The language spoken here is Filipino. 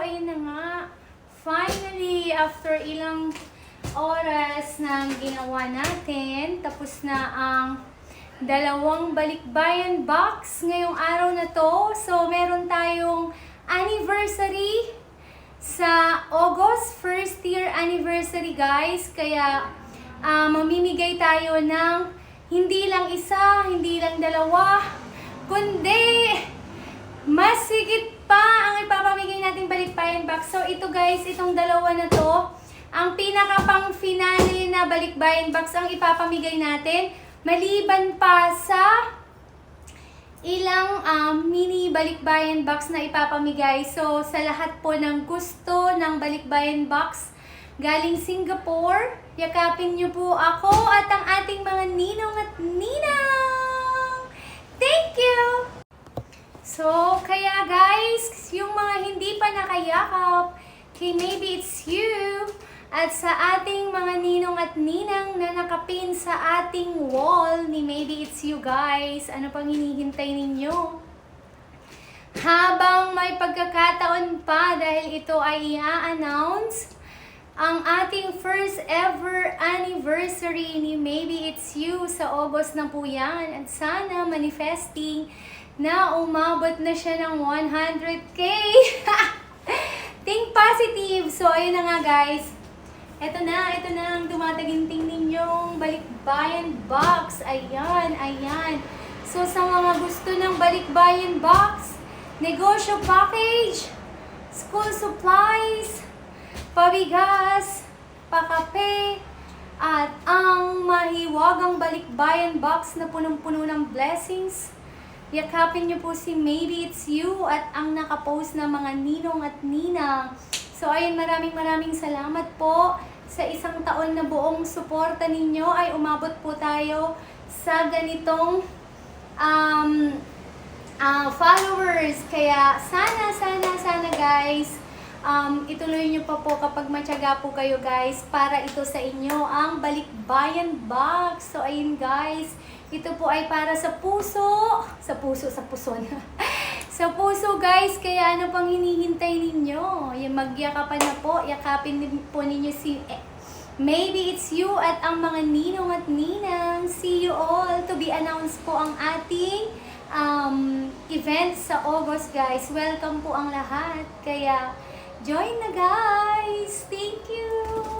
ayun na nga. Finally, after ilang oras na ginawa natin, tapos na ang dalawang balikbayan box ngayong araw na to. So, meron tayong anniversary sa August, first year anniversary guys. Kaya, ah, mamimigay tayo ng hindi lang isa, hindi lang dalawa, kundi mas higit pa ang ipapamigay nating balikbayan box. So ito guys, itong dalawa na to, ang pinaka pang finale na balikbayan box ang ipapamigay natin. Maliban pa sa ilang um, mini balikbayan box na ipapamigay. So sa lahat po ng gusto ng balikbayan box galing Singapore, yakapin niyo po ako at ang ating So, kaya guys, yung mga hindi pa nakayakap, kay maybe it's you, at sa ating mga ninong at ninang na nakapin sa ating wall ni maybe it's you guys, ano pang hinihintay ninyo? Habang may pagkakataon pa dahil ito ay i-announce, ang ating first ever anniversary ni Maybe It's You sa August na po yan. At sana manifesting na umabot na siya ng 100k. Think positive. So, ayun na nga guys. Ito na, ito na ang tumataginting ninyong balikbayan box. Ayan, ayan. So, sa mga gusto ng balikbayan box, negosyo package, school supplies, pabigas, pakape, at ang mahiwagang balikbayan box na punong-puno ng blessings. Yakapin niyo po si Maybe It's You at ang nakapost na mga ninong at ninang. So ayun, maraming maraming salamat po sa isang taon na buong suporta ninyo ay umabot po tayo sa ganitong um, ah, followers. Kaya sana, sana, sana guys, um, ituloy nyo pa po kapag matyaga po kayo guys para ito sa inyo ang balikbayan box. So ayun guys, ito po ay para sa puso, sa puso, sa puson. sa puso guys, kaya ano pang hinihintay ninyo? Yung magyakapan na po, yakapin po ninyo si eh, Maybe it's you at ang mga ninong at ninang. See you all to be announced po ang ating um, event sa August guys. Welcome po ang lahat. Kaya join na guys! Thank you!